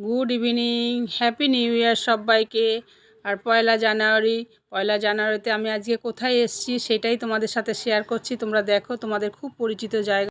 Good evening, happy new year সবাইকে। আর পয়লা জানুয়ারি, পয়লা জানুয়ারিতে আমি আজকে কোথায় এসেছি সেটাই তোমাদের সাথে শেয়ার করছি। তোমরা দেখো, তোমাদের খুব পরিচিত জায়গা।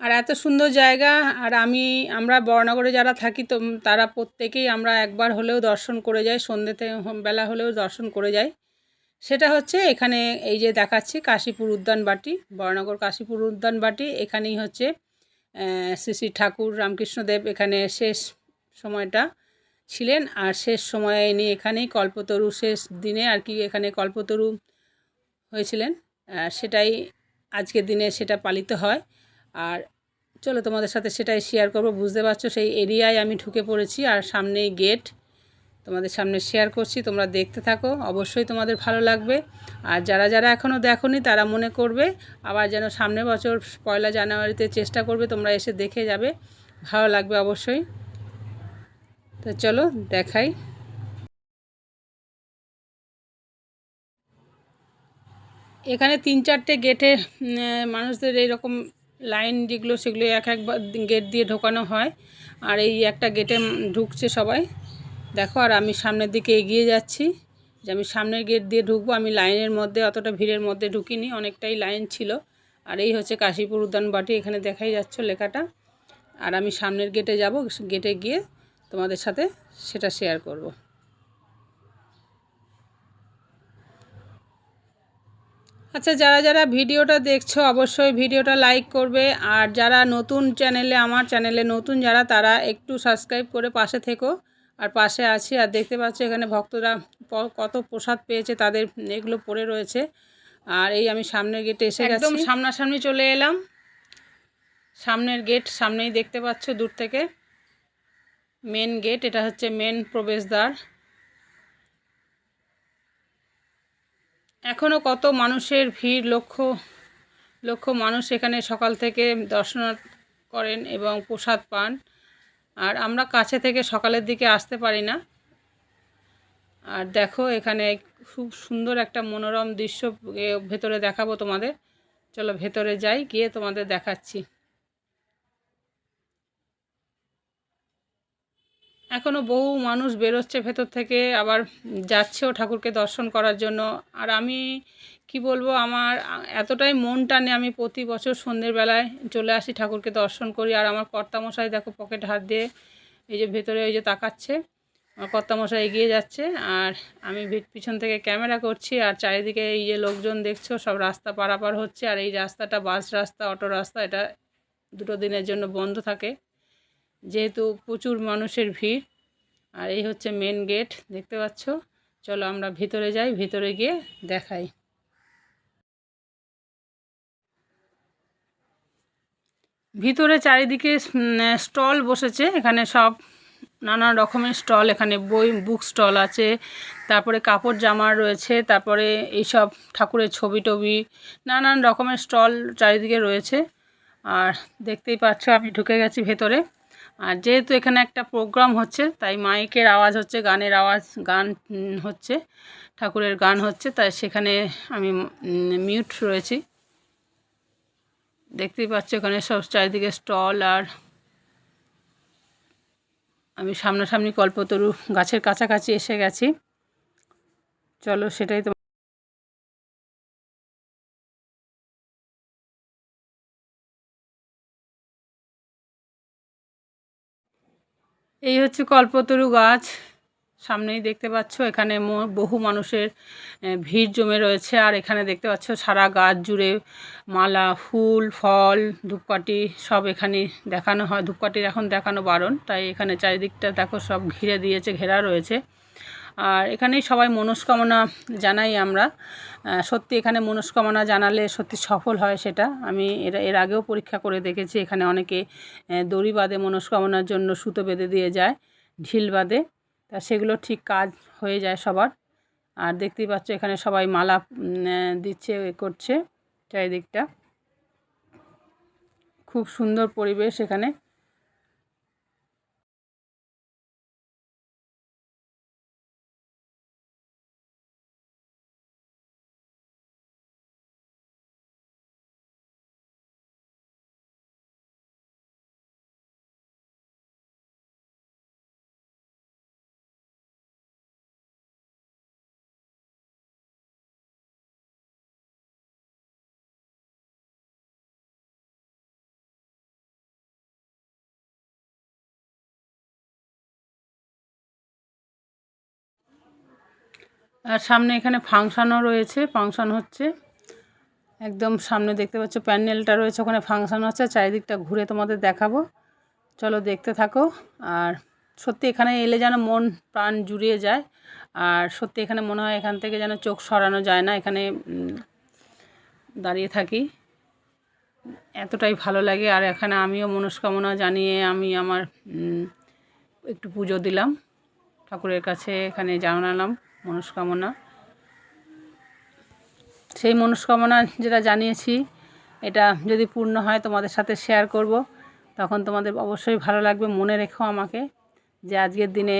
আর এত সুন্দর জায়গা, আর আমি, আমরা বর্ণগরে যারা থাকি তো, তারা প্রত্যেকেই আমরা একবার হলেও দর্শন করে যাই, সন্ধ্যেতে বেলা হলেও দর্শন করে যাই। সেটা হচ্ছে এখানে এই যে দেখাচ্ছি কাশীপুর উদ্যান বাটি বর্ণগর কাশীপুর উদ্যান বাটি। এখানেই হচ্ছে শ্রী শ্রী ঠাকুর রামকৃষ্ণদেব এখানে শেষ সময়টা ছিলেন। আর শেষ সময়ে ইনি এখানেই কল্পতরু শেষ দিনে আর কি এখানে কল্পতরু হয়েছিলেন। সেটাই আজকের দিনে সেটা পালিত হয়। আর চলো তোমাদের সাথে সেটাই শেয়ার করব, বুঝতে পারছ? সেই এরিয়ায় আমি ঢুকে পড়েছি আর সামনেই গেট তোমাদের সামনে শেয়ার করছি, তোমরা দেখতে থাকো। অবশ্যই তোমাদের ভালো লাগবে। আর যারা যারা এখনও দেখোনি, তারা মনে করবে, আবার যেন সামনের বছর পয়লা জানুয়ারিতে চেষ্টা করবে, তোমরা এসে দেখে যাবে। ভালো লাগবে অবশ্যই। তো চলো, দেখাই। এখানে তিন চারটে গেটে মানুষদের এইরকম লাইন যেগুলো, সেগুলো এক একবার গেট দিয়ে ঢোকানো হয়। আর এই একটা গেটে ঢুকছে সবাই। দেখো, আর আমি সামনের দিকে এগিয়ে যাচ্ছি। যে আমি সামনের গেট দিয়ে ঢুকবো, আমি লাইনের মধ্যে, অতটা ভিড়ের মধ্যে ঢুকিনি, অনেকটাই লাইন ছিল। আর এই হচ্ছে কাশীপুর উদ্যান বাটি, এখানে দেখাই যাচ্ছ লেখাটা। আর আমি সামনের গেটে যাব, গেটে গিয়ে তোমাদের সাথে সেটা শেয়ার করব। আচ্ছা যারা যারা ভিডিওটা দেখছ অবশ্যই ভিডিওটা লাইক করবে। আর যারা নতুন চ্যানেলে আমার চ্যানেলে নতুন যারা তারা একটু সাবস্ক্রাইব করে পাশে থেকো। আর পাশে আছি আর দেখতে পাচ্ছ এখানে ভক্তরা কত প্রসাদ পেয়েছে তাদের এগুলো পড়ে রয়েছে। আর এই আমি সামনের গেটে এসে একদম সামনাসামনি চলে এলাম। সামনের গেট সামনেই দেখতে পাচ্ছ দূর থেকে। মেন গেট এটা হচ্ছে মেন প্রবেশদ্বার। এখনও কত মানুষের ভিড়, লক্ষ লক্ষ মানুষ এখানে সকাল থেকে দর্শন করেন এবং প্রসাদ পান। আর আমরা কাছে থেকে সকালের দিকে আসতে পারি না। আর দেখো এখানে খুব সুন্দর একটা মনোরম দৃশ্য ভেতরে দেখাবো তোমাদের। চলো ভেতরে যাই, গিয়ে তোমাদের দেখাচ্ছি। এখনও বহু মানুষ বেরোচ্ছে ভেতর থেকে, আবার যাচ্ছেও ঠাকুরকে দর্শন করার জন্য। আর আমি কি বলব, আমার এতটাই মন টানে আমি প্রতি বছর সন্ধ্যের বেলায় চলে আসি ঠাকুরকে দর্শন করি। আর আমার কর্তামশাই দেখো পকেট হাত দিয়ে এই যে ভেতরে এই যে তাকাচ্ছে, আমার কর্তামশাই এগিয়ে যাচ্ছে। আর আমি পিছন থেকে ক্যামেরা করছি, আর চারিদিকে এই যে লোকজন দেখছ, সব রাস্তা পারাপার হচ্ছে। আর এই রাস্তাটা বাস রাস্তা, অটো রাস্তা, এটা দুটো দিনের জন্য বন্ধ থাকে। যেহেতু প্রচুর মানুষের ভিড়, আর এই হচ্ছে মেন গেট দেখতে পাচ্ছ? চলো আমরা ভিতরে যাই, ভিতরে গিয়ে দেখাই। ভিতরে চারিদিকে স্টল বসেছে, এখানে সব নানা রকমের স্টল, এখানে বই বুক স্টল আছে, তারপরে কাপড় জামা রয়েছে, তারপরে এইসব ঠাকুরের ছবি টবি, নানান রকমের স্টল চারিদিকে রয়েছে। আর দেখতেই পাচ্ছ, আমি ঢুকে গেছি ভেতরে। আর যেহেতু এখানে একটা প্রোগ্রাম হচ্ছে, তাই মাইকের আওয়াজ হচ্ছে, গানের আওয়াজ, গান হচ্ছে, ঠাকুরের গান হচ্ছে, তাই সেখানে আমি মিউট রয়েছি। দেখতেই পাচ্ছ এখানে সব চারিদিকে স্টল আর আমি সামনাসামনি কল্পতরু গাছের কাছাকাছি এসে গেছি। চলো সেটাই এই হচ্ছে কল্পতরু গাছ। সামনেই দেখতে পাচ্ছ, এখানে বহু মানুষের ভিড় জমে রয়েছে। আর এখানে দেখতে পাচ্ছ, সারা গাছ জুড়ে মালা, ফুল, ফল, ধূপকাঠি সব এখানে দেখানো হয়। ধূপকাঠির এখন দেখানো বারণ, তাই এখানে চারিদিকটা দেখো সব ঘিরে দিয়েছে, ঘেরা রয়েছে। আর এখানেই সবাই মনস্কামনা জানাই আমরা। সত্যি এখানে মনস্কামনা জানালে সত্যি সফল হয় সেটা। আমি এর এর আগেও পরীক্ষা করে দেখেছি, এখানে অনেকে দড়ি বাঁধে মনস্কামনার জন্য সুতো বেঁধে দিয়ে যায়, ঢিল বাঁধে। তা সেগুলো ঠিক কাজ হয়ে যায় সবার। আর দেখতেই পাচ্ছ এখানে সবাই মালা দিচ্ছে করছে চারিদিকটা। খুব সুন্দর পরিবেশ এখানে। আর সামনে এখানে ফাংশানও রয়েছে, ফাংশন হচ্ছে একদম সামনে দেখতে পাচ্ছ প্যান্ডেলটা রয়েছে, ওখানে ফাংশন হচ্ছে চারিদিকটা ঘুরে তোমাদের দেখাবো। চলো দেখতে থাকো, আর সত্যি এখানে এলে যেন মন প্রাণ জুড়িয়ে যায়, আর সত্যি এখানে মনে হয় এখান থেকে যেন চোখ সরানো যায় না, এখানে দাঁড়িয়ে থাকি। এতটাই ভালো লাগে, আর এখানে আমিও মনস্কামনা জানিয়ে আমি আমার একটু পুজো দিলাম, ঠাকুরের কাছে এখানে জানালাম। মনস্কামনা। সেই মনস্কামনা যেটা জানিয়েছি, এটা যদি পূর্ণ হয় তোমাদের সাথে শেয়ার করব, তখন তোমাদের অবশ্যই ভালো লাগবে। মনে রেখো আমাকে যে আজকের দিনে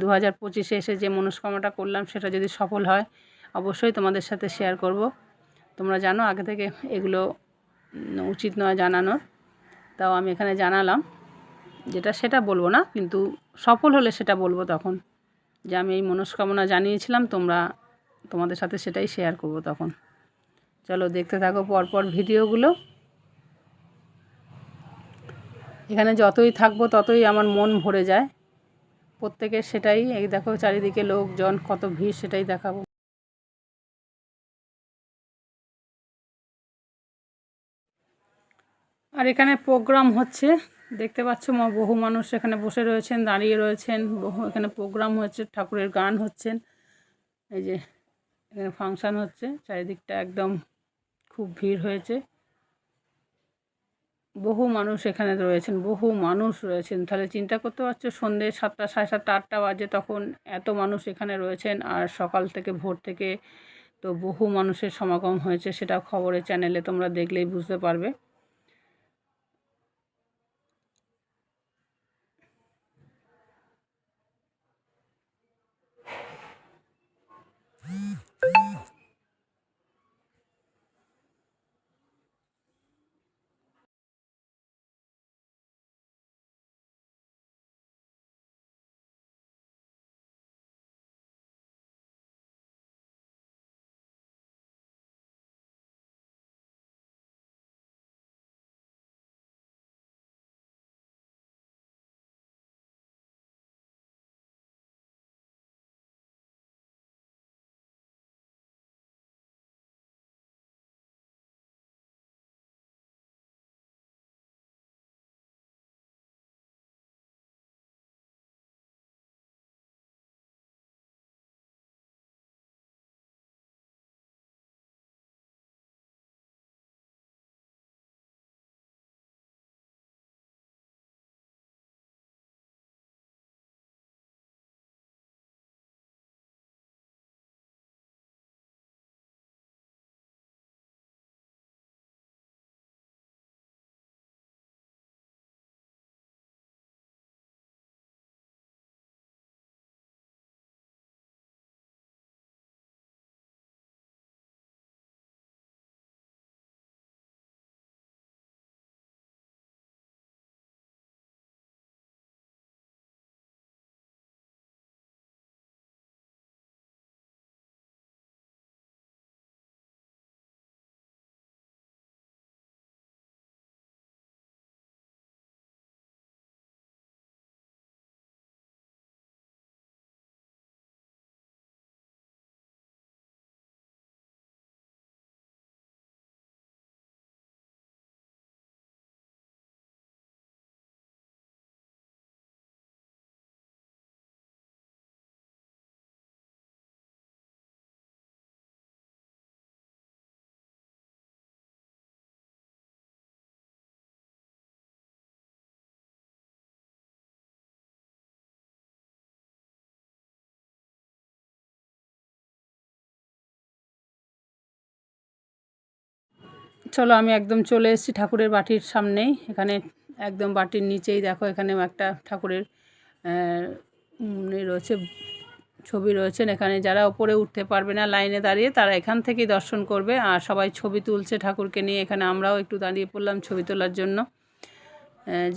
দু হাজার পঁচিশে এসে যে মনস্কামনাটা করলাম, সেটা যদি সফল হয়, অবশ্যই তোমাদের সাথে শেয়ার করব। তোমরা জানো, আগে থেকে এগুলো উচিত নয় জানানোর। তাও আমি এখানে জানালাম, যেটা সেটা বলব না, কিন্তু সফল হলে সেটা বলব তখন। যে আমি এই মনস্কামনা জানিয়েছিলাম, তোমরা তোমাদের সাথে সেটাই শেয়ার করব তখন। চলো দেখতে থাকো পরপর ভিডিওগুলো। এখানে যতই থাকব ততই আমার মন ভরে যায়। প্রত্যেকের সেটাই, এই দেখো চারিদিকে লোকজন, কত ভিড় সেটাই দেখাবো। আর এখানে প্রোগ্রাম হচ্ছে। দেখতে পাচ্ছ ম- বহু মানুষ এখানে বসে রয়েছেন, দাঁড়িয়ে রয়েছেন, বহু এখানে প্রোগ্রাম হচ্ছে, ঠাকুরের গান হচ্ছেন এই যে এখানে ফাংশান হচ্ছে, চারিদিকটা একদম খুব ভিড় হয়েছে। বহু মানুষ এখানে রয়েছেন, বহু মানুষ রয়েছেন, তাহলে চিন্তা করতে পারছ সন্ধ্যে সাতটা, সাড়ে সাতটা, আটটা বাজে তখন এত মানুষ এখানে রয়েছেন, আর সকাল থেকে ভোর থেকে তো বহু মানুষের সমাগম হয়েছে, সেটা খবরের চ্যানেলে তোমরা দেখলেই বুঝতে পারবে। চলো, আমি একদম চলে এসেছি ঠাকুরের বাটির সামনেই। এখানে একদম বাটির নিচেই দেখো, এখানে একটা ঠাকুরের রয়েছে, ছবি রয়েছেন এখানে যারা ওপরে উঠতে পারবে না লাইনে দাঁড়িয়ে, তারা এখান থেকেই দর্শন করবে। আর সবাই ছবি তুলছে ঠাকুরকে নিয়ে। এখানে আমরাও একটু দাঁড়িয়ে পড়লাম ছবি তোলার জন্য।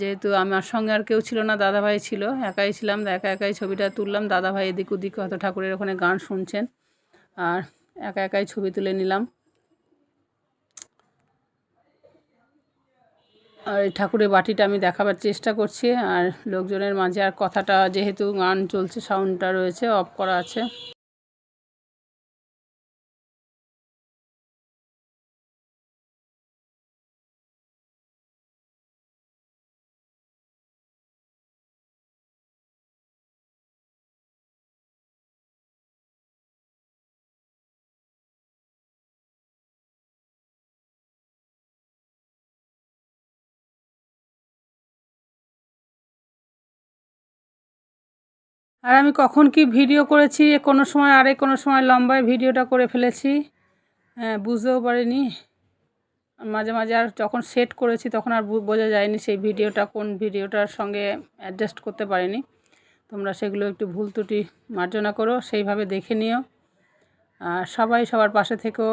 যেহেতু আমার সঙ্গে আর কেউ ছিল না, দাদাভাই ছিল, একাই ছিলাম একা একাই ছবিটা তুললাম। দাদাভাই এদিক ওদিক হয়তো ঠাকুরের ওখানে গান শুনছেন। আর একা একাই ছবি তুলে নিলাম। আর এই ঠাকুরের বাটিটা আমি দেখাবার চেষ্টা করছি, আর লোকজনের মাঝে আর কথাটা যেহেতু গান চলছে সাউন্ডটা রয়েছে অফ করা আছে। আর আমি কখন কি ভিডিও করেছি কোনো সময় আরে কোনো সময় লম্বায় ভিডিওটা করে ফেলেছি হ্যাঁ বুঝতেও পারিনি। মাঝে মাঝে আর যখন সেট করেছি তখন আর বোঝা যায়নি সেই ভিডিওটা কোন ভিডিওটার সঙ্গে অ্যাডজাস্ট করতে পারিনি। তোমরা সেগুলো একটু ভুল ত্রুটি মার্জনা করো, সেইভাবে দেখে নিও। আর সবাই সবার পাশে থেকেও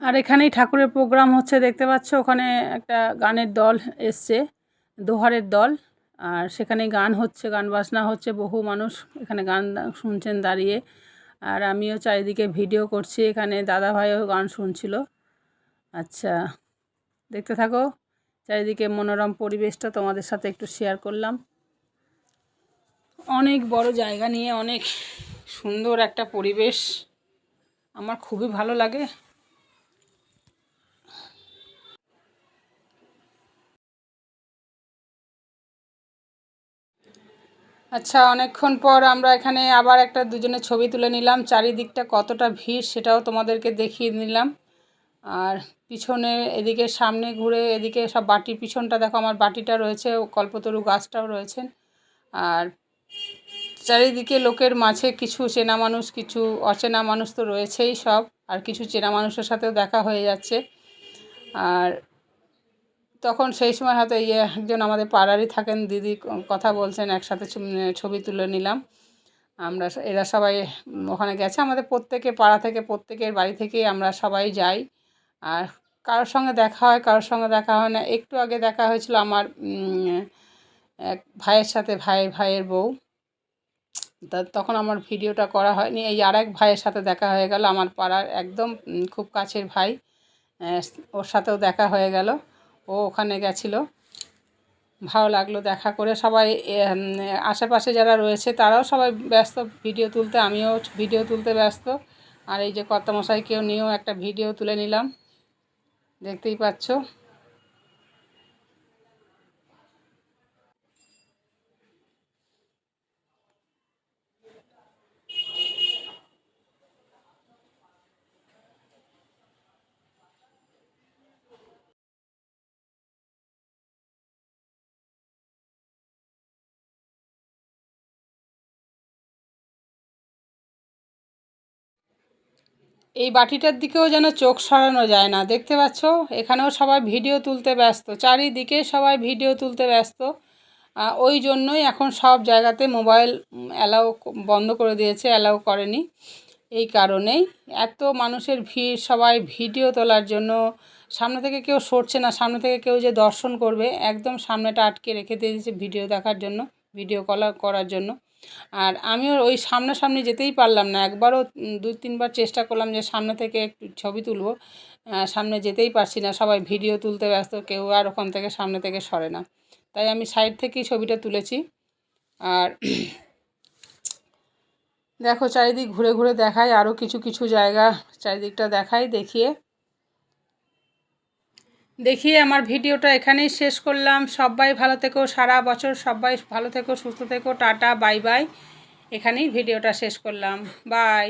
আর এখানেই ঠাকুরের প্রোগ্রাম হচ্ছে, দেখতে পাচ্ছ, ওখানে একটা গানের দল এসছে, দোহারের দল, আর সেখানে গান হচ্ছে, গান বাজনা হচ্ছে, বহু মানুষ এখানে গান শুনছেন দাঁড়িয়ে, আর আমিও চারিদিকে ভিডিও করছি, এখানে দাদাভাইও গান শুনছিল। আচ্ছা দেখতে থাকো, চারিদিকে মনোরম পরিবেশটা তোমাদের সাথে একটু শেয়ার করলাম। অনেক বড় জায়গা নিয়ে অনেক সুন্দর একটা পরিবেশ, আমার খুবই ভালো লাগে। আচ্ছা অনেকক্ষণ পর আমরা এখানে আবার একটা দুজনে ছবি তুলে নিলাম। চারিদিকটা কতটা ভিড় সেটাও তোমাদেরকে দেখিয়ে নিলাম। আর পিছনে এদিকে সামনে ঘুরে এদিকে সব বাটির পিছনটা দেখো, আমার বাটিটা রয়েছে কল্পতরু গাছটাও রয়েছে। আর চারিদিকে লোকের মাঝে কিছু চেনা মানুষ, কিছু অচেনা মানুষ তো রয়েছেই সব, আর কিছু চেনা মানুষের সাথেও দেখা হয়ে যাচ্ছে। আর তখন সেই সময় হয়তো ইয়ে একজন আমাদের পাড়ারই থাকেন, দিদি কথা বলছেন, একসাথে ছবি তুলে নিলাম। আমরা এরা সবাই ওখানে গেছে। আমাদের প্রত্যেকে পাড়া থেকে, প্রত্যেকের বাড়ি থেকেই আমরা সবাই যাই। আর কারোর সঙ্গে দেখা হয়, কারোর সঙ্গে দেখা হয় না। একটু আগে দেখা হয়েছিল আমার এক ভাইয়ের সাথে ভাই ভাইয়ের বউ। তা তখন আমার ভিডিওটা করা হয়নি। এই আর এক ভাইয়ের সাথে দেখা হয়ে গেল। আমার পাড়ার একদম খুব কাছের ভাই। ওর সাথেও দেখা হয়ে গেল। ও ওখানে গেছিল। ভালো লাগল দেখা করে। সবাই আশেপাশে যারা রয়েছে তারাও সবাই ব্যস্ত। ভিডিও তুলতে, আমিও ভিডিও তুলতে ব্যস্ত। আর এই যে কর্তামশাইকেও নিয়েও একটা ভিডিও তুলে নিলাম। দেখতেই পাচ্ছ। এই বাটিটার দিকেও যেন চোখ সরানো যায় না। দেখতে পাচ্ছ? এখানেও সবাই ভিডিও তুলতে ব্যস্ত। চারিদিকে সবাই ভিডিও তুলতে ব্যস্ত। ওই জন্যই এখন সব জায়গাতে মোবাইল অ্যালাউ বন্ধ করে দিয়েছে, অ্যালাউ করেনি। এই কারণেই এত মানুষের ভিড়, সবাই ভিডিও তোলার জন্য সামনে থেকে কেউ সরছে না, সামনে থেকে কেউ যে দর্শন করবে, একদম সামনেটা আটকে রেখে দিয়েছে ভিডিও দেখার জন্য, ভিডিও কলা, করার জন্য। আর আমিও ওই সামনাসামনি যেতেই পারলাম না। একবারও দু তিনবার চেষ্টা করলাম যে সামনে থেকে একটু ছবি তুলবো। সামনে যেতেই পারছি না। সবাই ভিডিও তুলতে ব্যস্ত, কেউ আর ওখান থেকে সামনে থেকে সরে না। তাই আমি সাইড থেকেই ছবিটা তুলেছি। আর দেখো, চারিদিক ঘুরে ঘুরে দেখাই আরও কিছু কিছু জায়গা চারিদিকটা দেখাই, দেখিয়ে দেখিয়ে আমার ভিডিওটা এখানেই শেষ করলাম। সবাই ভালো থেকো, সারা বছর সবাই ভালো থেকো, সুস্থ থেকো, টাটা, বাই বাই। এখানেই ভিডিওটা শেষ করলাম। বাই।